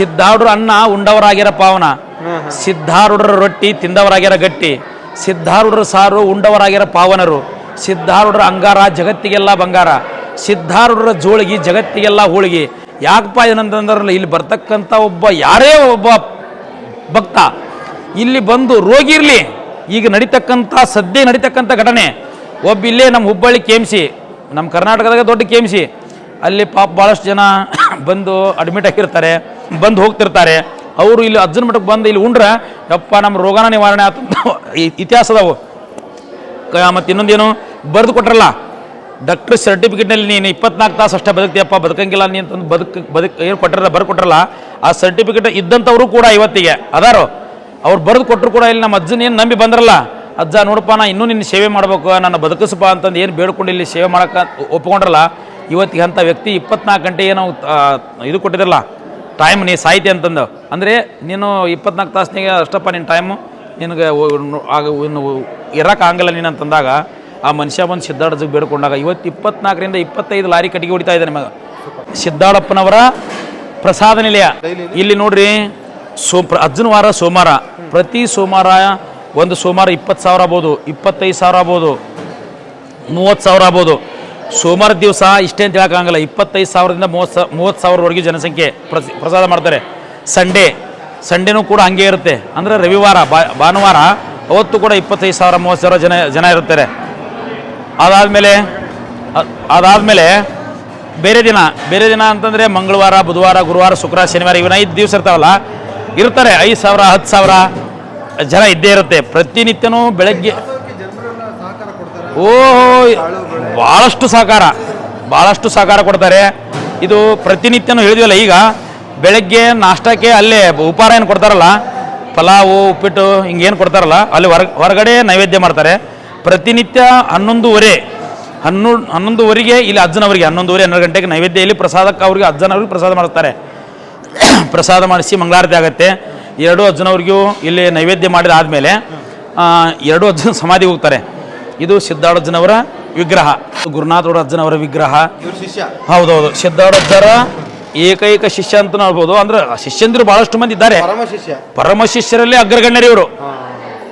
ಸಿದ್ಧಾರೂಢರ ಅನ್ನ ಉಂಡವರಾಗ್ಯಾರ ಪಾವನ. ಸಿದ್ಧಾರೂಢರ ರೊಟ್ಟಿ ತಿಂದವರಾಗಿರ ಗಟ್ಟಿ. ಸಿದ್ಧಾರೂಢರ ಸಾರು ಉಂಡವರಾಗಿರ ಪಾವನರು. ಸಿದ್ಧಾರೂಢರ ಅಂಗಾರ ಜಗತ್ತಿಗೆಲ್ಲ ಬಂಗಾರ. ಸಿದ್ಧಾರೂಢರ ಜೋಳಿಗೆ ಜಗತ್ತಿಗೆಲ್ಲ ಹೋಳಿಗೆ. ಯಾಕಪ್ಪ ಏನಂತಂದ್ರಲ್ಲ ಇಲ್ಲಿ ಬರ್ತಕ್ಕಂಥ ಒಬ್ಬ ಯಾರೇ ಒಬ್ಬ ಭಕ್ತ ಇಲ್ಲಿ ಬಂದು ರೋಗಿ ಇರಲಿ. ಈಗ ನಡೀತಕ್ಕಂಥ ಸದ್ಯ ನಡೀತಕ್ಕಂಥ ಘಟನೆ. ಒಬ್ಬ ಇಲ್ಲೇ ನಮ್ಮ ಹುಬ್ಬಳ್ಳಿ ಕೆ ಎಂ ಸಿ ನಮ್ಮ ಕರ್ನಾಟಕದಾಗ ದೊಡ್ಡ ಕೆ ಎಂ ಸಿ. ಅಲ್ಲಿ ಪಾಪ ಭಾಳಷ್ಟು ಜನ ಬಂದು ಅಡ್ಮಿಟ್ ಆಗಿರ್ತಾರೆ. ಬಂದು ಹೋಗ್ತಿರ್ತಾರೆ. ಅವರು ಇಲ್ಲಿ ಅಜ್ಜನ ಮಠಕ್ಕೆ ಬಂದು ಇಲ್ಲಿ ಉಂಡ್ರೆ, ಯಪ್ಪ ನಮ್ಮ ರೋಗನ ನಿವಾರಣೆ ಆತಂತ ಇತಿಹಾಸ ಅದಾವು. ಮತ್ತೆ ಇನ್ನೊಂದೇನು? ಬರೆದು ಕೊಟ್ರಲ್ಲ? ಡಾಕ್ಟರ್ ಸರ್ಟಿಫಿಕೇಟ್ನಲ್ಲಿ ನೀನು ಇಪ್ಪತ್ನಾಲ್ಕು ತಾಸು ಅಷ್ಟೇ ಬದುಕ್ತಿಯಪ್ಪ, ಬದುಕಂಗಿಲ್ಲ ನೀನು ಅಂತಂದು ಬದುಕ್ ಬದುಕ್ ಏನು ಕೊಟ್ಟಿರಲ್ಲ ಬರೆದು ಕೊಟ್ರಲ್ಲ, ಆ ಸರ್ಟಿಫಿಕೇಟ್ ಇದ್ದಂಥವರು ಕೂಡ ಇವತ್ತಿಗೆ ಅದಾರು. ಅವ್ರು ಬರೆದು ಕೊಟ್ಟರು ಕೂಡ ಇಲ್ಲಿ ನಮ್ಮ ಅಜ್ಜನ ಏನು ನಂಬಿ ಬಂದ್ರಲ್ಲ, ಅಜ್ಜ ನೋಡಪ್ಪ, ನಾ ಇನ್ನೂ ನಿನ್ನ ಸೇವೆ ಮಾಡ್ಬೇಕು, ನನ್ನ ಬದುಕಿಸಪ್ಪ ಅಂತಂದು ಏನು ಬೇಡ್ಕೊಂಡು ಇಲ್ಲಿ ಸೇವೆ ಮಾಡೋಕೆ ಒಪ್ಕೊಂಡ್ರಲ್ಲ, ಇವತ್ತಿಗೆ ಅಂಥ ವ್ಯಕ್ತಿ ಇಪ್ಪತ್ನಾಲ್ಕು ಗಂಟೆ ಏನೋ ಇದು ಕೊಟ್ಟಿದ್ರಲ್ಲ ಟೈಮ್ ನೀ ಸಾಯ್ತಿ ಅಂತಂದು. ಅಂದರೆ ನೀನು ಇಪ್ಪತ್ನಾಲ್ಕು ತಾಸ್ನಾಗೆ ಅಷ್ಟಪ್ಪ ನಿನ್ನ ಟೈಮು ನಿನಗೆ ಆಗ ಇನ್ನು ಇರಕ್ಕೆ ಆಗಲ್ಲ ನೀನು ಅಂತಂದಾಗ ಆ ಮನುಷ್ಯ ಬಂದು ಸಿದ್ಧಾರ್ಥಗೆ ಬೇಡ್ಕೊಂಡಾಗ ಇವತ್ತು ಇಪ್ಪತ್ನಾಲ್ಕರಿಂದ ಇಪ್ಪತ್ತೈದು ಲಾರಿ ಕಟ್ಟಿಗೆ ಹೊಡಿತಾ ಇದೆ ನಿಮಗೆ ಸಿದ್ಧಾಳಪ್ಪನವರ ಪ್ರಸಾದ ನಿಲಯ. ಇಲ್ಲಿ ನೋಡ್ರಿ ಸೋ ಪ್ರ- ಅಜ್ಜನ ವಾರ ಸೋಮವಾರ. ಪ್ರತಿ ಸೋಮವಾರ ಒಂದು ಸೋಮವಾರ ಇಪ್ಪತ್ತು ಸಾವಿರ ಆಗ್ಬೋದು, ಇಪ್ಪತ್ತೈದು ಸಾವಿರ ಆಗ್ಬೋದು, ಮೂವತ್ತು ಸಾವಿರ ಆಗ್ಬೋದು. ಸೋಮವಾರ ದಿವಸ ಇಷ್ಟೇ ಅಂತ ಹೇಳೋಕ್ಕಾಗಲ್ಲ, ಇಪ್ಪತ್ತೈದು ಸಾವಿರದಿಂದ ಮೂವತ್ತು ಸಾವಿರ ಮೂವತ್ತು ಸಾವಿರವರೆಗೆ ಜನಸಂಖ್ಯೆ ಪ್ರಸ- ಪ್ರಸಾದ ಮಾಡ್ತಾರೆ. ಸಂಡೇ, ಸಂಡೇನೂ ಕೂಡ ಹಂಗೆ ಇರುತ್ತೆ. ಅಂದರೆ ರವಿವಾರ ಭಾನುವಾರ ಅವತ್ತು ಕೂಡ ಇಪ್ಪತ್ತೈದು ಸಾವಿರ, ಮೂವತ್ತು ಸಾವಿರ ಜನ ಜನ ಇರ್ತಾರೆ ಅದಾದಮೇಲೆ ಅದಾದಮೇಲೆ ಬೇರೆ ದಿನ ಬೇರೆ ದಿನ ಅಂತಂದರೆ ಮಂಗಳವಾರ, ಬುಧವಾರ, ಗುರುವಾರ, ಶುಕ್ರವಾರ, ಶನಿವಾರ ಇವನ್ನ ಐದು ದಿವಸ ಇರ್ತಾವಲ್ಲ, ಇರ್ತಾರೆ. ಐದು ಸಾವಿರ, ಹತ್ತು ಸಾವಿರ ಜನ ಇದ್ದೇ ಇರುತ್ತೆ. ಪ್ರತಿನಿತ್ಯನೂ ಬೆಳಗ್ಗೆ ಓ ಭಾಳಷ್ಟು ಸಹಕಾರ ಭಾಳಷ್ಟು ಸಹಕಾರ ಕೊಡ್ತಾರೆ. ಇದು ಪ್ರತಿನಿತ್ಯನೂ ಹೇಳಿದ್ವಲ್ಲ, ಈಗ ಬೆಳಗ್ಗೆ ನಾಷ್ಟಕ್ಕೆ ಅಲ್ಲೇ ಉಪಹಾರ ಏನು ಕೊಡ್ತಾರಲ್ಲ, ಪಲಾವು, ಉಪ್ಪಿಟ್ಟು, ಹಿಂಗೇನು ಕೊಡ್ತಾರಲ್ಲ, ಅಲ್ಲಿ ಹೊರ, ಹೊರಗಡೆ ನೈವೇದ್ಯ ಮಾಡ್ತಾರೆ. ಪ್ರತಿನಿತ್ಯ ಹನ್ನೊಂದುವರೆ, ಹನ್ನೊ, ಹನ್ನೊಂದುವರೆಗೆ ಇಲ್ಲಿ ಅಜ್ಜನವರಿಗೆ, ಹನ್ನೊಂದುವರೆ, ಹನ್ನೆರಡು ಗಂಟೆಗೆ ನೈವೇದ್ಯ, ಇಲ್ಲಿ ಪ್ರಸಾದಕ್ಕೆ ಅವ್ರಿಗೆ ಅಜ್ಜನವ್ರಿಗೆ ಪ್ರಸಾದ ಮಾಡ್ತಾರೆ ಪ್ರಸಾದ ಮಾಡಿಸಿ ಮಂಗಳಾರತಿ ಆಗುತ್ತೆ. ಎರಡು ಅಜ್ಜನವ್ರಿಗೂ ಇಲ್ಲಿ ನೈವೇದ್ಯ ಮಾಡಿದ ಆದಮೇಲೆ ಎರಡು ಅಜ್ಜನ ಸಮಾಧಿಗೆ ಹೋಗ್ತಾರೆ. ಇದು ಸಿದ್ಧಾರ್ಥಜ್ಜನವರ ವಿಗ್ರಹ. ಗುರುನಾಥೋಡ ಅಜ್ಜನವರ ವಿಗ್ರಹ. ಶಿಷ್ಯ. ಹೌದೌದು. ಸಿದ್ಧಾರ್ಥಜ್ಜರ ಏಕೈಕ ಶಿಷ್ಯ ಅಂತ ಹೇಳ್ಬೋದು. ಅಂದ್ರೆ ಶಿಷ್ಯಂದ್ರು ಬಹಳಷ್ಟು ಮಂದಿ ಇದ್ದಾರೆ. ಪರಮ ಶಿಷ್ಯ. ಪರಮ ಶಿಷ್ಯರಲ್ಲಿ ಅಗ್ರಗಣ್ಯರು ಇವರು.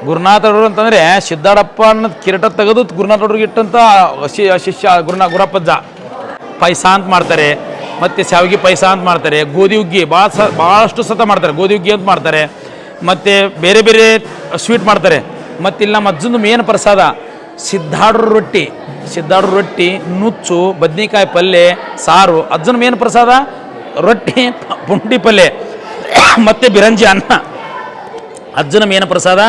ಗುರುನಾಥರು ಅಂತಂದ್ರೆ ಸಿದ್ಧಾರಪ್ಪ ಅನ್ನೋದು ಕಿರೀಟ ತೆಗೆದು ಗುರುನಾಥವ್ರಿಗೆ ಇಟ್ಟಂತ ಶಿಷ್ಯ ಗುರುನಾ ಗುರಪ್ಪಜ್ಜ. ಪೈಸ ಅಂತ ಮಾಡ್ತಾರೆ. ಮತ್ತೆ ಶಾವಿಗೆ ಪೈಸ ಅಂತ ಮಾಡ್ತಾರೆ. ಗೋಧಿ ಹುಗ್ಗಿ ಭಾಳ ಸ ಭಾಳಷ್ಟು ಸತ ಮಾಡ್ತಾರೆ. ಗೋಧಿ ಹುಗ್ಗಿ ಅಂತ ಮಾಡ್ತಾರೆ. ಮತ್ತೆ ಬೇರೆ ಬೇರೆ ಸ್ವೀಟ್ ಮಾಡ್ತಾರೆ. ಮತ್ತೆ ಇಲ್ಲಿ ನಮ್ಮ ಅಜ್ಜಂದು ಮೇನ್ ಪ್ರಸಾದ. ಸಿದ್ಧಾಡ್ರ ರೊಟ್ಟಿ. ಸಿದ್ಧಾಡ್ರ ರೊಟ್ಟಿ, ನುಚ್ಚು, ಬದ್ನಿಕಾಯಿ ಪಲ್ಯ ಸಾರು. ಅಜ್ಜನ ಏನು ಪ್ರಸಾದ? ರೊಟ್ಟಿ, ಪುಂಡಿ ಪಲ್ಯ ಮತ್ತೆ ಬಿರಂಜಿ ಅನ್ನ. ಅಜ್ಜನ ಮೇನ ಪ್ರಸಾದ?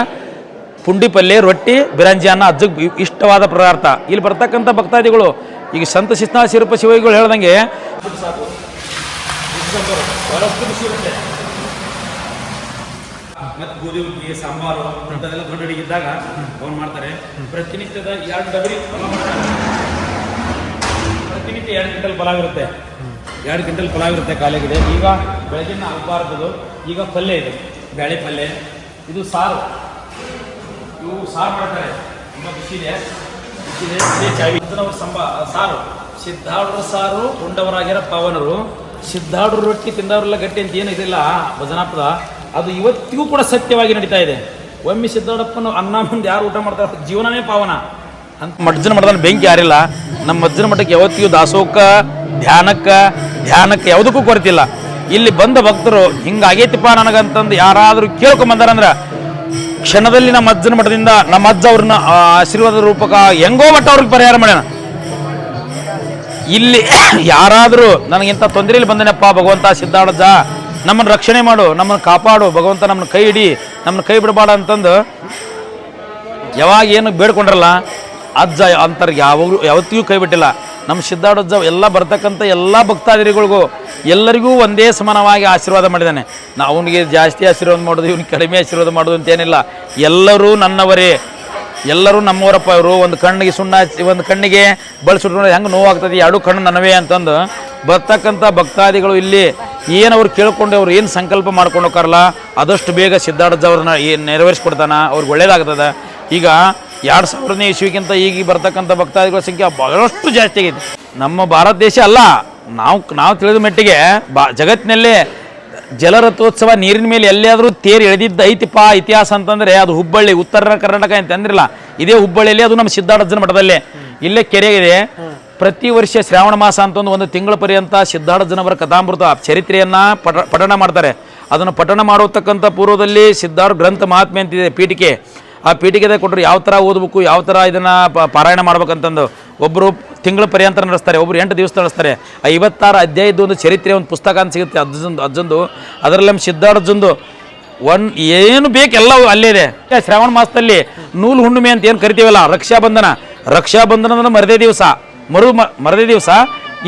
ಪುಂಡಿ ಪಲ್ಯ ರೊಟ್ಟಿ, ಬಿರಂಜಿ ಅನ್ನ. ಅಜ್ಜಗೆ ಇಷ್ಟವಾದ ಪದಾರ್ಥ. ಇಲ್ಲಿ ಬರ್ತಕ್ಕಂಥ ಭಕ್ತಾದಿಗಳು, ಈಗ ಸಂತ ಶಿಸ್ನ ಶಿರೂಪ ಶಿವಗಳು ಹೇಳ್ದಂಗೆ ಮತ್ತು ಗೋಧಿ, ಹುಗ್ಗಿ, ಸಾಂಬಾರು ಅಂಥದ್ದೆಲ್ಲ ದೊಡ್ಡ ಅಡಿಗೆ ಇದ್ದಾಗ ಅವ್ನು ಮಾಡ್ತಾರೆ. ಪ್ರತಿನಿತ್ಯದ ಎರಡು ಡಬರಿ. ಪ್ರತಿನಿತ್ಯ ಎರಡು ಕ್ವಿಂಟಲ್ ಪಲಾವ್ ಇರುತ್ತೆ. ಎರಡು ಕ್ವಿಂಟಲ್ ಪಲಾವ್ ಇರುತ್ತೆ ಕಾಲೇಜಿದೆ ಈಗ ಬೆಳಗಿನ ಆಗಬಾರ್ದು ಈಗ ಪಲ್ಯ ಇದೆ. ಬ್ಯಾಳೆ ಪಲ್ಯ, ಇದು ಸಾರು. ಇವು ಸಾರು ಮಾಡ್ತಾರೆ. ತುಂಬ ಚಾವಿ. ಇದನ್ನವ್ರ ಸಂಬ ಸಾರು. ಸಿದ್ಧಾರ್ಢರ ಸಾರು ಉಂಡವರಾಗಿರೋ ಪವನರು. ಸಿದ್ಧಾಡ್ರ ರೊಟ್ಟಿ ತಿಂದವರೆಲ್ಲ ಗಟ್ಟಿ ಅಂತ ಏನು ಇದಿಲ್ಲ. ಭಜನಾಪದ. ಅದು ಇವತ್ತಿಗೂ ಕೂಡ ಸತ್ಯವಾಗಿ ನಡೀತಾ ಇದೆ. ಒಮ್ಮೆ ಸಿದ್ದಾರಪ್ಪನ ಅನ್ನ ಮುಂದೆ ಯಾರು ಊಟ ಮಾಡ್ತಾರೆ ಜೀವನನೇ ಪಾವನ. ಅಂತ ಮಜ್ಜನ ಮಠದಲ್ಲಿ ಬೆಂಕಿ ಯಾರಿಲ್ಲ. ನಮ್ಮ ಮಜ್ಜನ ಮಠಕ್ಕೆ ಯಾವತ್ತಿಗೂ ದಾಸೋಕ ಧ್ಯಾನಕ್ಕೆ ಧ್ಯಾನಕ್ಕೆ ಯಾವುದಕ್ಕೂ ಕೊರತಿಲ್ಲ. ಇಲ್ಲಿ ಬಂದ ಭಕ್ತರು, ಹಿಂಗಾಗೈತಿಪ್ಪ ನನಗಂತಂದು ಯಾರಾದರೂ ಕೇಳ್ಕೊಂಬಂದಾರಂದ್ರೆ ಕ್ಷಣದಲ್ಲಿ ನಮ್ಮ ಅಜ್ಜನ ಮಠದಿಂದ ನಮ್ಮ ಅಜ್ಜ ಅವ್ರನ್ನ ಆಶೀರ್ವಾದ ರೂಪಕ ಹೆಂಗೋ ಮಟ್ಟ ಅವ್ರಿಗೆ ಪರಿಹಾರ ಮಾಡ್ಯಾನ. ಇಲ್ಲಿ ಯಾರಾದರೂ ನನಗಿಂತ ತೊಂದರೆಯಲ್ಲಿ ಬಂದನಪ್ಪ ಭಗವಂತ ಸಿದ್ಧಾಡಜ್ಜ ನಮ್ಮನ್ನು ರಕ್ಷಣೆ ಮಾಡು, ನಮ್ಮನ್ನು ಕಾಪಾಡು, ಭಗವಂತ ನಮ್ಮನ್ನ ಕೈ ಹಿಡಿ, ನಮ್ಮನ್ನು ಕೈ ಬಿಡಬಾಡ ಅಂತಂದು ಯಾವಾಗ ಏನು ಬೇಡ್ಕೊಂಡ್ರಲ್ಲ ಅಜ್ಜ ಅಂತಾರೆ ಯಾವಾಗಲೂ ಯಾವತ್ತಿಗೂ ಕೈ ಬಿಟ್ಟಿಲ್ಲ. ನಮ್ಮ ಸಿದ್ಧಾಡಜ್ಜ ಎಲ್ಲ ಬರ್ತಕ್ಕಂಥ ಎಲ್ಲ ಭಕ್ತಾದಿರಿಗಳಿಗೂ ಎಲ್ಲರಿಗೂ ಒಂದೇ ಸಮಾನವಾಗಿ ಆಶೀರ್ವಾದ ಮಾಡಿದ್ದಾನೆ. ನಾ ಅವನಿಗೆ ಜಾಸ್ತಿ ಆಶೀರ್ವಾದ ಮಾಡೋದು, ಇವ್ನಿಗೆ ಕಡಿಮೆ ಆಶೀರ್ವಾದ ಮಾಡೋದು ಅಂತೇನಿಲ್ಲ. ಎಲ್ಲರೂ ನನ್ನವರೇ. ಎಲ್ಲರೂ ನಮ್ಮವರಪ್ಪ ಇವರು. ಒಂದು ಕಣ್ಣಿಗೆ ಸುಣ್ಣ ಒಂದು ಕಣ್ಣಿಗೆ ಬಳಸಿಟ್ಕೊಂಡು ಹೆಂಗೆ ನೋವಾಗ್ತದೆ, ಎರಡು ಕಣ್ಣು ನನವೇ ಅಂತಂದು ಬರ್ತಕ್ಕಂಥ ಭಕ್ತಾದಿಗಳು ಇಲ್ಲಿ ಏನು ಅವ್ರು ಕೇಳ್ಕೊಂಡು ಅವ್ರು ಏನು ಸಂಕಲ್ಪ ಮಾಡ್ಕೊಂಡು ಹೋಗಾರಲ್ಲ ಆದಷ್ಟು ಬೇಗ ಸಿದ್ಧಾರ್ಥವ್ರನ್ನ ಏನು ನೆರವೇರಿಸ್ಕೊಡ್ತಾನ ಅವ್ರಿಗೆ ಒಳ್ಳೇದಾಗ್ತದೆ. ಈಗ ಎರಡು ಸಾವಿರನೇ ಇಸ್ವಿಗಿಂತ ಈಗ ಬರ್ತಕ್ಕಂಥ ಭಕ್ತಾದಿಗಳ ಸಂಖ್ಯೆ ಬಹಳಷ್ಟು ಜಾಸ್ತಿ ಆಗೈತೆ. ನಮ್ಮ ಭಾರತ ದೇಶ ಅಲ್ಲ, ನಾವು ನಾವು ತಿಳಿದ ಮಟ್ಟಿಗೆ ಬಾ, ಜಗತ್ತಿನಲ್ಲೇ ಜಲರಥೋತ್ಸವ ನೀರಿನ ಮೇಲೆ ಎಲ್ಲಿಯಾದರೂ ತೇರು ಎಳೆದಿದ್ದ ಐತಿಪ್ಪ ಇತಿಹಾಸ ಅಂತಂದರೆ ಅದು ಹುಬ್ಬಳ್ಳಿ, ಉತ್ತರ ಕರ್ನಾಟಕ ಅಂತ ಅಂದ್ರಿಲ್ಲ ಇದೇ ಹುಬ್ಬಳ್ಳಿಯಲ್ಲಿ ಅದು ನಮ್ಮ ಸಿದ್ಧಾರ್ಥನ ಮಠದಲ್ಲೇ. ಇಲ್ಲೇ ಕೆರೆ ಇದೆ ಪ್ರತಿ ವರ್ಷ ಶ್ರಾವಣ ಮಾಸ ಅಂತ ಒಂದು ತಿಂಗಳ ಪರ್ಯಂತ ಸಿದ್ಧಾರ್ಥಜನವರ ಕಥಾಮೃತ ಚರಿತ್ರೆಯನ್ನ ಪಠ, ಪಠಣ ಮಾಡ್ತಾರೆ. ಅದನ್ನು ಪಠಣ ಮಾಡತಕ್ಕಂಥ ಪೂರ್ವದಲ್ಲಿ ಸಿದ್ಧಾರ್ಥ ಗ್ರಂಥ ಮಹಾತ್ಮೆ ಅಂತಿದೆ ಪೀಠಿಕೆ. ಆ ಪೀಠಿಕೆದ ಕೊಟ್ಟರು ಯಾವ ಥರ ಓದಬೇಕು, ಯಾವ ಥರ ಇದನ್ನು ಪಾರಾಯಣ ಮಾಡ್ಬೇಕಂತಂದು ಒಬ್ಬರು ತಿಂಗಳ ಪರ್ಯಂತ ನಡೆಸ್ತಾರೆ ಒಬ್ಬರು ಎಂಟು ದಿವಸ ನಡೆಸ್ತಾರೆ. ಐವತ್ತಾರು ಅಧ್ಯಾಯದ್ದು ಒಂದು ಚರಿತ್ರೆ, ಒಂದು ಪುಸ್ತಕ ಅಂತ ಸಿಗುತ್ತೆ ಅಜ್ಜಂದು ಅಜ್ಜಂದು. ಅದರಲ್ಲಿ ನಮ್ಮ ಸಿದ್ಧಾರ್ಜಂದು ಒನ್ ಏನು ಬೇಕು ಎಲ್ಲ ಅಲ್ಲೇ ಇದೆ. ಶ್ರಾವಣ ಮಾಸದಲ್ಲಿ ನೂಲು ಹುಣ್ಣಿಮೆ ಅಂತ ಏನು ಕರಿತೀವಲ್ಲ, ರಕ್ಷಾಬಂಧನ. ರಕ್ಷಾಬಂಧನ ಅಂದ್ರೆ ಮರದೇ ದಿವಸ. ಮರು ಮರದ ದಿವಸ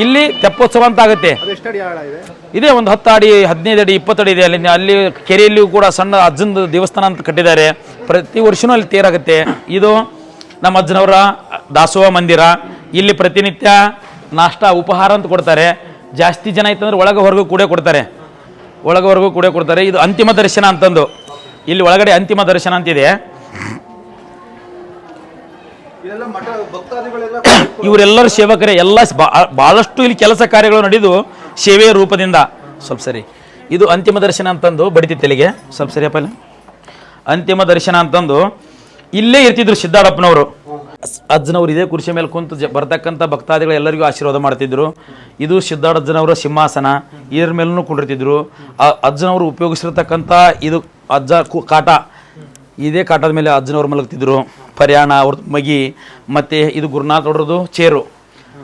ಇಲ್ಲಿ ತೆಪ್ಪೋತ್ಸವ ಅಂತ ಆಗುತ್ತೆ. ಇದೇ? ಒಂದು ಹತ್ತು ಅಡಿ ಹದಿನೈದು ಅಡಿ ಇಪ್ಪತ್ತು ಅಡಿ ಇದೆ. ಅಲ್ಲಿ ಅಲ್ಲಿ ಕೆರೆಯಲ್ಲಿಯೂ ಕೂಡ ಸಣ್ಣ ಅಜ್ಜನ ದೇವಸ್ಥಾನ ಅಂತ ಕಟ್ಟಿದ್ದಾರೆ. ಪ್ರತಿ ವರ್ಷನೂ ಅಲ್ಲಿ ತೇರಾಗುತ್ತೆ. ಇದು ನಮ್ಮ ಅಜ್ಜನವರ ದಾಸೋಹ ಮಂದಿರ. ಇಲ್ಲಿ ಪ್ರತಿನಿತ್ಯ ನಾಷ್ಟ ಉಪಹಾರ ಅಂತ ಕೊಡ್ತಾರೆ. ಜಾಸ್ತಿ ಜನ ಇತ್ತಂದ್ರೆ ಒಳಗೆ ಹೊರಗೂ ಕೂಡ ಕೊಡ್ತಾರೆ. ಒಳಗೆ ಹೊರಗೂ ಕೂಡ ಕೊಡ್ತಾರೆ. ಇದು ಅಂತಿಮ ದರ್ಶನ ಅಂತಂದು. ಇಲ್ಲಿ ಒಳಗಡೆ ಅಂತಿಮ ದರ್ಶನ ಅಂತಿದೆ. ಇವರೆಲ್ಲರೂ ಸೇವಕರೇ, ಎಲ್ಲ ಬಹಳಷ್ಟು ಇಲ್ಲಿ ಕೆಲಸ ಕಾರ್ಯಗಳು ನಡೆದು ಸೇವೆಯ ರೂಪದಿಂದ. ಸ್ವಲ್ಪ ಸರಿ. ಇದು ಅಂತಿಮ ದರ್ಶನ ಅಂತಂದು ಬಡಿತಿ ತೆಲಿಗೆ. ಸ್ವಲ್ಪ ಸರಿಯಪ್ಪ ಇಲ್ಲಿ. ಅಂತಿಮ ದರ್ಶನ ಅಂತಂದು ಇಲ್ಲೇ ಇರ್ತಿದ್ರು ಸಿದ್ದಾರಪ್ಪನವರು. ಅಜ್ಜನವರು ಇದೇ ಕುರ್ಚಿ ಮೇಲೆ ಕುಂತು ಜ ಬರ್ತಕ್ಕಂಥ ಭಕ್ತಾದಿಗಳು ಎಲ್ಲರಿಗೂ ಆಶೀರ್ವಾದ ಮಾಡ್ತಿದ್ರು. ಇದು ಸಿದ್ದಾರ್ಜನವರ ಸಿಂಹಾಸನ. ಇದ್ರ ಮೇಲೂ ಕುಂಡಿರ್ತಿದ್ರು. ಅಜ್ಜನವರು ಉಪಯೋಗಿಸಿರ್ತಕ್ಕಂಥ ಇದು ಅಜ್ಜ ಕಾಟ. ಇದೇ ಕಾಟದ ಮೇಲೆ ಅಜ್ಜನವ್ರು ಮಲಗ್ತಿದ್ರು. ಪರ್ಯಾಣ ಅವ್ರ ಮಗಿ ಮತ್ತು ಇದು ಗುರುನಾಥ್ ಅವ್ರದ್ದು ಚೇರು.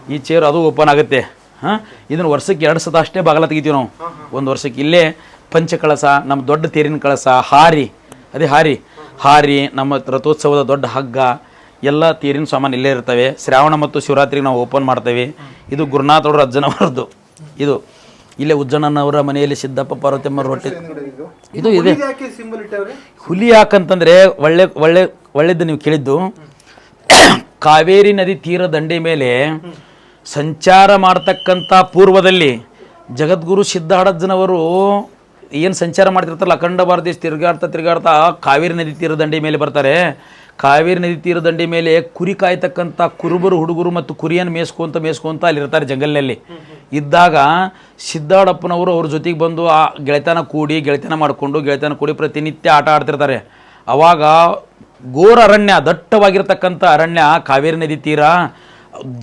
ಈ ಚೇರು ಅದು ಓಪನ್ ಆಗುತ್ತೆ. ಹಾಂ? ಇದನ್ನು ವರ್ಷಕ್ಕೆ ಎರಡು ಸತ ಅಷ್ಟೇ ಬಾಗಲ ತೆಗಿತೀವಿ ನಾವು. ಒಂದು ವರ್ಷಕ್ಕೆ ಇಲ್ಲೇ ಪಂಚ ಕಳಸ ನಮ್ಮ ದೊಡ್ಡ ತೇರಿನ ಕಳಸ, ಹಾರಿ. ಅದೇ ಹಾರಿ. ಹಾರಿ, ನಮ್ಮ ರಥೋತ್ಸವದ ದೊಡ್ಡ ಹಗ್ಗ, ಎಲ್ಲ ತೇರಿನ ಸಾಮಾನು ಇಲ್ಲೇ ಇರ್ತವೆ. ಶ್ರಾವಣ ಮತ್ತು ಶಿವರಾತ್ರಿಗೆ ನಾವು ಓಪನ್ ಮಾಡ್ತೇವೆ. ಇದು ಗುರುನಾಥ್ ಅವ್ರ ಅಜ್ಜನವರದ್ದು. ಇದು. ಇಲ್ಲೇ ಉಜ್ಜಣ್ಣನವರ ಮನೆಯಲ್ಲಿ ಸಿದ್ದಪ್ಪ ಪಾರ್ವತಿಮ್ಮ ರೊಟ್ಟಿ. ಇದು? ಇದು ಹುಲಿ ಯಾಕಂತಂದ್ರೆ ಒಳ್ಳೆ ಒಳ್ಳೆ ಒಳ್ಳೇದು ನೀವು ಕೇಳಿದ್ದು. ಕಾವೇರಿ ನದಿ ತೀರ ದಂಡೆ ಮೇಲೆ ಸಂಚಾರ ಮಾಡ್ತಕ್ಕಂಥ ಪೂರ್ವದಲ್ಲಿ ಜಗದ್ಗುರು ಸಿದ್ಧಾಡಜ್ಜನವರು ಏನು ಸಂಚಾರ ಮಾಡ್ತಿರ್ತಾರಲ್ಲ ಅಖಂಡ ಭಾರತ ದೇಶ ತಿರುಗಾಡ್ತಾ ತಿರುಗಾಡ್ತಾ ಕಾವೇರಿ ನದಿ ತೀರ ದಂಡೆ ಮೇಲೆ ಬರ್ತಾರೆ. ಕಾವೇರಿ ನದಿ ತೀರ ದಂಡೆ ಮೇಲೆ ಕುರಿ ಕಾಯ್ತಕ್ಕಂಥ ಕುರುಬರು, ಹುಡುಗರು ಮತ್ತು ಕುರಿಯನ್ನು ಮೇಸ್ಕೊಂತ ಮೇಸ್ಕೊಂತ ಅಲ್ಲಿರ್ತಾರೆ ಜಂಗಲ್ನಲ್ಲಿ. ಇದ್ದಾಗ ಸಿದ್ದಾಡಪ್ಪನವರು ಅವ್ರ ಜೊತೆಗೆ ಬಂದು ಆ ಗೆಳೆತನ ಕೂಡಿ, ಗೆಳೆತನ ಮಾಡಿಕೊಂಡು, ಗೆಳೆತನ ಕೂಡಿ ಪ್ರತಿನಿತ್ಯ ಆಟ ಆಡ್ತಿರ್ತಾರೆ. ಅವಾಗ ಘೋರ ಅರಣ್ಯ ದಟ್ಟವಾಗಿರ್ತಕ್ಕಂಥ ಅರಣ್ಯ, ಕಾವೇರಿ ನದಿ ತೀರ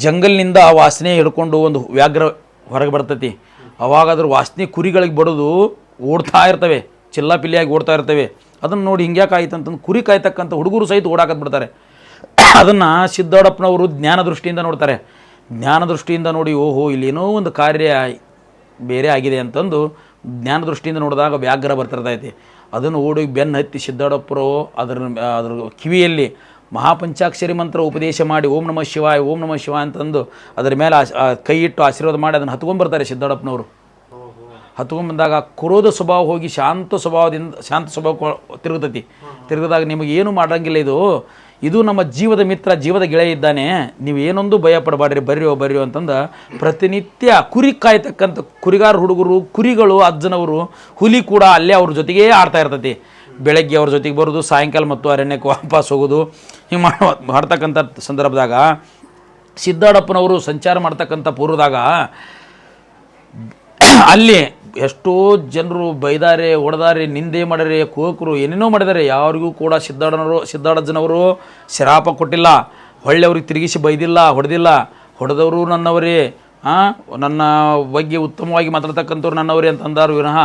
ಜಂಗಲ್ನಿಂದ ವಾಸನೆ ಹಿಡ್ಕೊಂಡು ಒಂದು ವ್ಯಾಘ್ರ ಹೊರಗೆ ಬರ್ತತಿ. ಅವಾಗ ಅದ್ರ ವಾಸನೆ ಕುರಿಗಳಿಗೆ ಬಡಿದು ಓಡ್ತಾ ಇರ್ತವೆ, ಚಿಲ್ಲಾಪಿಲ್ಲಿಯಾಗಿ ಓಡ್ತಾ ಇರ್ತವೆ. ಅದನ್ನು ನೋಡಿ ಹಿಂಗ್ಯಾಕೆ ಆಯ್ತು ಅಂತಂದು ಕುರಿ ಕಾಯ್ತಕ್ಕಂಥ ಹುಡುಗರು ಸಹಿತ ಓಡಾಕತ್ ಬಿಡ್ತಾರೆ. ಅದನ್ನು ಸಿದ್ದೋಡಪ್ಪನವರು ಜ್ಞಾನ ದೃಷ್ಟಿಯಿಂದ ನೋಡ್ತಾರೆ. ಜ್ಞಾನ ದೃಷ್ಟಿಯಿಂದ ನೋಡಿ, ಓಹೋ ಇಲ್ಲೇನೋ ಒಂದು ಕಾರ್ಯ ಬೇರೆ ಆಗಿದೆ ಅಂತಂದು ಜ್ಞಾನ ದೃಷ್ಟಿಯಿಂದ ನೋಡಿದಾಗ ವ್ಯಾಘ್ರ ಬರ್ತಿರ್ತೈತಿ ಅದನ್ನು ಓಡಿ ಬೆನ್ನು ಹತ್ತಿ ಸಿದ್ದಾಡಪ್ಪರು ಅದರ, ಅದ್ರ ಕಿವಿಯಲ್ಲಿ ಮಹಾಪಂಚಾಕ್ಷರಿ ಮಂತ್ರ ಉಪದೇಶ ಮಾಡಿ, ಓಂ ನಮಃ ಶಿವಾಯ, ಓಂ ನಮಃ ಶಿವಾಯ ಅಂತಂದು ಅದರ ಮೇಲೆ ಕೈ ಇಟ್ಟು ಆಶೀರ್ವಾದ ಮಾಡಿ ಅದನ್ನು ಹತ್ಕೊಂಡ್ಬರ್ತಾರೆ ಸಿದ್ದಾಡಪ್ಪನವರು ಹತ್ಕೊಂಡ್ಬಂದಾಗ ಕ್ರೋಧ ಸ್ವಭಾವ ಹೋಗಿ ಶಾಂತ ಸ್ವಭಾವದಿಂದ, ಶಾಂತ ಸ್ವಭಾವ ತಿರುಗುತ್ತೈತಿ ತಿರುಗಿದಾಗ ನಿಮಗೆ ಏನು ಮಾಡಂಗಿಲ್ಲ ಇದು? ಇದು ನಮ್ಮ ಜೀವದ ಮಿತ್ರ, ಜೀವದ ಗೆಳೆಯ ಇದ್ದಾನೆ. ನೀವು ಏನೊಂದು ಭಯ ಪಡಬಾಡ್ರಿ ಬರ್ರಿ ಬರ್ರಿ ಅಂತಂದು ಪ್ರತಿನಿತ್ಯ ಕುರಿ ಕಾಯ್ತಕ್ಕಂಥ ಕುರಿಗಾರ ಹುಡುಗರು, ಕುರಿಗಳು, ಅಜ್ಜನವರು, ಹುಲಿ ಕೂಡ ಅಲ್ಲೇ ಅವ್ರ ಜೊತೆಗೆ ಆಡ್ತಾ ಇರ್ತೈತಿ. ಬೆಳಗ್ಗೆ ಅವ್ರ ಜೊತೆಗೆ ಬರೋದು, ಸಾಯಂಕಾಲ ಮತ್ತು ಅರಣ್ಯಕ್ಕೆ ವಾಪಸ್ ಹೋಗೋದು. ಹಿಂಗೆ ಮಾಡೋ ಮಾಡ್ತಕ್ಕಂಥ ಸಂದರ್ಭದಾಗ, ಸಿದ್ದಾಡಪ್ಪನವರು ಸಂಚಾರ ಮಾಡ್ತಕ್ಕಂಥ ಪೂರ್ವದಾಗ, ಅಲ್ಲಿ ಎಷ್ಟೋ ಜನರು ಬೈದಾರೆ, ಹೊಡೆದಾರೆ, ನಿಂದೆ ಮಾಡಿದರೆ ಕೋಕರು ಏನೇನೋ ಮಾಡಿದ್ದಾರೆ ಯಾರಿಗೂ ಕೂಡ ಸಿದ್ದಾಡನವರು, ಸಿದ್ದಾಡಜ್ಜನವರು ಶಿರಾಪ ಕೊಟ್ಟಿಲ್ಲ ಹೊಳ್ಳೆಯವ್ರಿಗೆ ತಿರುಗಿಸಿ ಬೈದಿಲ್ಲ, ಹೊಡೆದಿಲ್ಲ. ಹೊಡೆದವರು ನನ್ನವರೇ ನನ್ನ ಬಗ್ಗೆ ಉತ್ತಮವಾಗಿ ಮಾತಾಡ್ತಕ್ಕಂಥವ್ರು ನನ್ನವರೇ ಅಂತಂದಾರು ವಿನಃ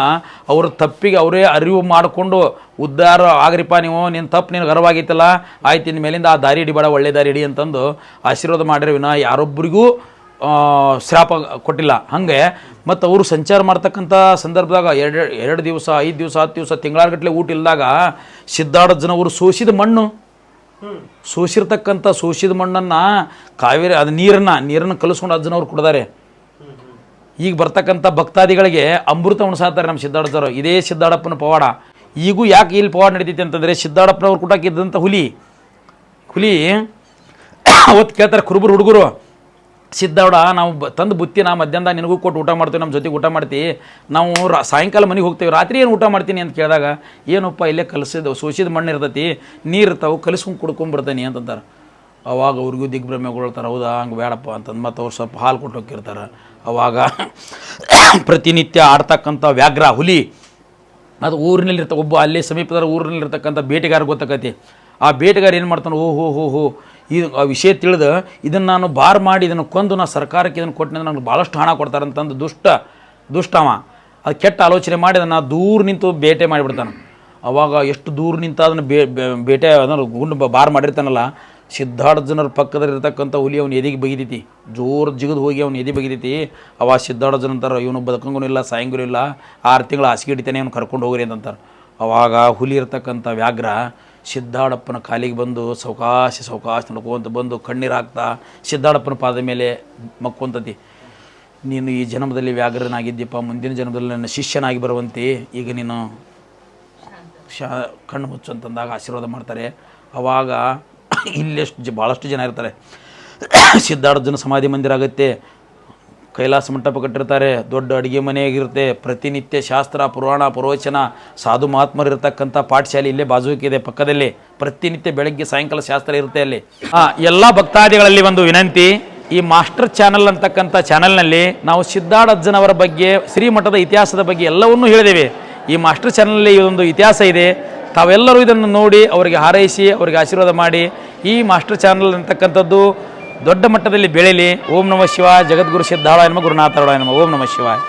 ಅವ್ರ ತಪ್ಪಿಗೆ ಅವರೇ ಅರಿವು ಮಾಡಿಕೊಂಡು ಉದ್ಧಾರ ಆಗ್ರಿಪ್ಪ ನೀವು ನಿನ್ನ ತಪ್ಪು ನಿನಗೆ ಅರಿವಾಗಿತ್ತಲ್ಲ ಆಯ್ತು ಇನ್ನು ಮೇಲಿಂದ ಆ ದಾರಿ ಹಿಡಿಬೇಡ ಒಳ್ಳೆ ದಾರಿ ಹಿಡಿ ಅಂತಂದು ಆಶೀರ್ವಾದ ಮಾಡಿರೋ ವಿನಃ ಯಾರೊಬ್ಬರಿಗೂ ಶ್ರಾಪ ಕೊಟ್ಟಿಲ್ಲ. ಹಾಗೆ ಮತ್ತು ಅವರು ಸಂಚಾರ ಮಾಡ್ತಕ್ಕಂಥ ಸಂದರ್ಭದಾಗ ಎರಡು ಎರಡು ದಿವಸ, ಐದು ದಿವಸ, ಹತ್ತು ದಿವಸ, ತಿಂಗಳಾರ್ಗಟ್ಲೆ ಊಟ ಇಲ್ಲದಾಗ ಸಿದ್ದಾಡಜ್ಜನವರು ಸೋಸಿದ ಮಣ್ಣು. ಸೋಸಿರ್ತಕ್ಕಂಥ ಸೋಸಿದ ಮಣ್ಣನ್ನು ಕಾವೇರಿ, ಅದು ನೀರನ್ನು ನೀರನ್ನು ಕಲಿಸ್ಕೊಂಡು ಅಜ್ಜನವ್ರು ಕುಡ್ದಾರೆ. ಈಗ ಬರ್ತಕ್ಕಂಥ ಭಕ್ತಾದಿಗಳಿಗೆ ಅಮೃತ ಉಣಸಾತಾರೆ ನಮ್ಮ ಸಿದ್ಧಾರ್ಥರು ಇದೇ ಸಿದ್ಧಾಡಪ್ಪನ ಪವಾಡ. ಈಗೂ ಯಾಕೆ ಇಲ್ಲಿ ಪವಾಡ ನಡೀತೈತೆ ಅಂತಂದರೆ ಸಿದ್ದಾಡಪ್ಪನವ್ರು ಕುಟಕ್ಕಿದ್ದಂಥ ಹುಲಿ. ಹುಲಿ ಅವತ್ತು ಕೇಳ್ತಾರೆ ಕುರುಬರು ಹುಡುಗರು ಸಿದ್ದಾಡ ನಾವು ಬ ತಂದು ಬುತ್ತಿ ನಾ ಮಧ್ಯಾಹ್ನ ನಿನಗೂ ಕೊಟ್ಟು ಊಟ ಮಾಡ್ತೀವಿ ನಮ್ಮ ಜೊತೆಗೆ ಊಟ ಮಾಡ್ತೀವಿ ನಾವು ರಾ ಸಾಯಂಕಾಲ ಮನೆಗೆ ಹೋಗ್ತೀವಿ, ರಾತ್ರಿ ಏನು ಊಟ ಮಾಡ್ತೀನಿ ಅಂತ ಕೇಳಿದಾಗ, ಏನಪ್ಪ ಇಲ್ಲೇ ಕಲಸಿದ ಸೋಸಿದ ಮಣ್ಣು ಇರ್ತೈತಿ, ನೀರು ಇರ್ತಾವೆ, ಕಲಿಸ್ಕೊಂಡು ಕುಡ್ಕೊಂಡ್ಬಿಡ್ತೀನಿ ಅಂತಂತಾರೆ. ಅವಾಗ ಅವ್ರಿಗೂ ದಿಗ್ಭ್ರಮೆಗೊಳ್ತಾರೆ ಹೌದಾ, ಹಂಗೆ ಬೇಡಪ್ಪ ಅಂತಂದು ಮತ್ತು ಅವ್ರು ಸ್ವಲ್ಪ ಹಾಲು ಕೊಟ್ಟು ಹೋಗಿರ್ತಾರೆ ಅವಾಗ ಪ್ರತಿನಿತ್ಯ ಆಡ್ತಕ್ಕಂಥ ವ್ಯಾಘ್ರ ಹುಲಿ, ಅದು ಊರಿನಲ್ಲಿರ್ತ, ಒಬ್ಬ ಅಲ್ಲಿ ಸಮೀಪದ ಊರಿನಲ್ಲಿರ್ತಕ್ಕಂಥ ಬೇಟೆಗಾರ ಗೊತ್ತಾಕತಿ. ಆ ಬೇಟೆಗಾರ ಏನು ಮಾಡ್ತಾನೆ ಓ ಹೋ ಹೋ ಹೋ ಇದು ಆ ವಿಷಯ ತಿಳಿದು ಇದನ್ನು ನಾನು ಬಾರ್ ಮಾಡಿ ಇದನ್ನು ಕೊಂದು ನಾನು ಸರ್ಕಾರಕ್ಕೆ ಇದನ್ನು ಕೊಟ್ಟಿನ ನನಗೆ ಭಾಳಷ್ಟು ಹಣ ಕೊಡ್ತಾರಂತಂದು ದುಷ್ಟ, ದುಷ್ಟವ. ಅದು ಕೆಟ್ಟ ಆಲೋಚನೆ ಮಾಡಿ ಅದನ್ನು ದೂರ ನಿಂತು ಬೇಟೆ ಮಾಡಿಬಿಡ್ತಾನೆ. ಅವಾಗ ಎಷ್ಟು ದೂರ ನಿಂತ ಅದನ್ನು ಬೇ ಬೇಟೆ ಅದನ್ನು ಗುಂಡು ಬಾರ್ ಮಾಡಿರ್ತಾನಲ್ಲ ಸಿದ್ಧಾರ್ಜುನರ ಪಕ್ಕದಲ್ಲಿರ್ತಕ್ಕಂಥ ಹುಲಿ ಅವ್ನು ಎದೆಗೆ ಬಗಿದೈತಿ. ಜೋರು ಜಿಗಿದು ಹೋಗಿ ಅವನು ಎದೆ ಬಗಿದೈತಿ. ಅವ ಸಿದ್ಧಾರ್ಜುನ ಅಂತಾರೆ ಇವನು ಬದುಕಂಗೂ ಇಲ್ಲ ಸಾಯಂಗೂ ಇಲ್ಲ. ಆರು ತಿಂಗಳು ಹಾಸಿಗೆ ಹಿಡಿತಾನೆ ಅವ್ನು ಕರ್ಕೊಂಡು ಹೋಗ್ರಿ ಅಂತಂತಾರೆ. ಅವಾಗ ಹುಲಿ ಇರ್ತಕ್ಕಂಥ ವ್ಯಾಘ್ರ ಸಿದ್ಧಾಡಪ್ಪನ ಕಾಲಿಗೆ ಬಂದು ಸೌಕಾಶ ಸೌಕಾಶ ನಡ್ಕೊಂತ ಬಂದು ಕಣ್ಣೀರು ಹಾಕ್ತಾ ಸಿದ್ಧಾಡಪ್ಪನ ಪಾದ ಮೇಲೆ ಮಕ್ಕೊಂತತಿ. ನೀನು ಈ ಜನ್ಮದಲ್ಲಿ ವ್ಯಾಘ್ರನಾಗಿದ್ದೀಪ್ಪ ಮುಂದಿನ ಜನ್ಮದಲ್ಲಿ ನನ್ನ ಶಿಷ್ಯನಾಗಿ ಬರುವಂತೆ ಈಗ ನೀನು ಶಾ ಕಣ್ಣು ಮುಚ್ಚು ಅಂತಂದಾಗ ಆಶೀರ್ವಾದ ಮಾಡ್ತಾರೆ. ಅವಾಗ ಇಲ್ಲೆಷ್ಟು ಜ ಭಾಳಷ್ಟು ಜನ ಇರ್ತಾರೆ. ಸಿದ್ಧಾರ್ಜುನ ಸಮಾಧಿ ಮಂದಿರ ಆಗುತ್ತೆ. ಕೈಲಾಸ ಮಂಟಪ ಕಟ್ಟಿರ್ತಾರೆ. ದೊಡ್ಡ ಅಡುಗೆ ಮನೆಯಾಗಿರುತ್ತೆ. ಪ್ರತಿನಿತ್ಯ ಶಾಸ್ತ್ರ, ಪುರಾಣ, ಪ್ರವಚನ, ಸಾಧು ಮಹಾತ್ಮರಿರ್ತಕ್ಕಂಥ ಪಾಠಶಾಲೆ ಇಲ್ಲೇ ಬಾಜುಕಿದೆ ಪಕ್ಕದಲ್ಲಿ. ಪ್ರತಿನಿತ್ಯ ಬೆಳಗ್ಗೆ ಸಾಯಂಕಾಲ ಶಾಸ್ತ್ರ ಇರುತ್ತೆ ಅಲ್ಲಿ. ಎಲ್ಲ ಭಕ್ತಾದಿಗಳಲ್ಲಿ ಒಂದು ವಿನಂತಿ, ಈ ಮಾಸ್ಟರ್ ಚಾನಲ್ ಅಂತಕ್ಕಂಥ ಚಾನಲ್ನಲ್ಲಿ ನಾವು ಸಿದ್ಧಾಡಜ್ಜನವರ ಬಗ್ಗೆ, ಶ್ರೀಮಠದ ಇತಿಹಾಸದ ಬಗ್ಗೆ ಎಲ್ಲವನ್ನೂ ಹೇಳಿದ್ದೇವೆ. ಈ ಮಾಸ್ಟರ್ ಚಾನಲ್ನಲ್ಲಿ ಈ ಒಂದು ಇತಿಹಾಸ ಇದೆ. ತಾವೆಲ್ಲರೂ ಇದನ್ನು ನೋಡಿ, ಅವರಿಗೆ ಹಾರೈಸಿ, ಅವರಿಗೆ ಆಶೀರ್ವಾದ ಮಾಡಿ, ಈ ಮಾಸ್ಟರ್ ಚಾನಲ್ ಅಂತಕ್ಕಂಥದ್ದು ದೊಡ್ಡ ಮಟ್ಟದಲ್ಲಿ ಬೆಳೀಲಿ ಓಂ ನಮಃ ಶಿವಾಯ. ಜಗದ್ಗುರು ಸಿದ್ಧಾಳ ನಮ ಗುರುನಾಥ ನಮ. ಓಂ ನಮಃ ಶಿವಾಯ.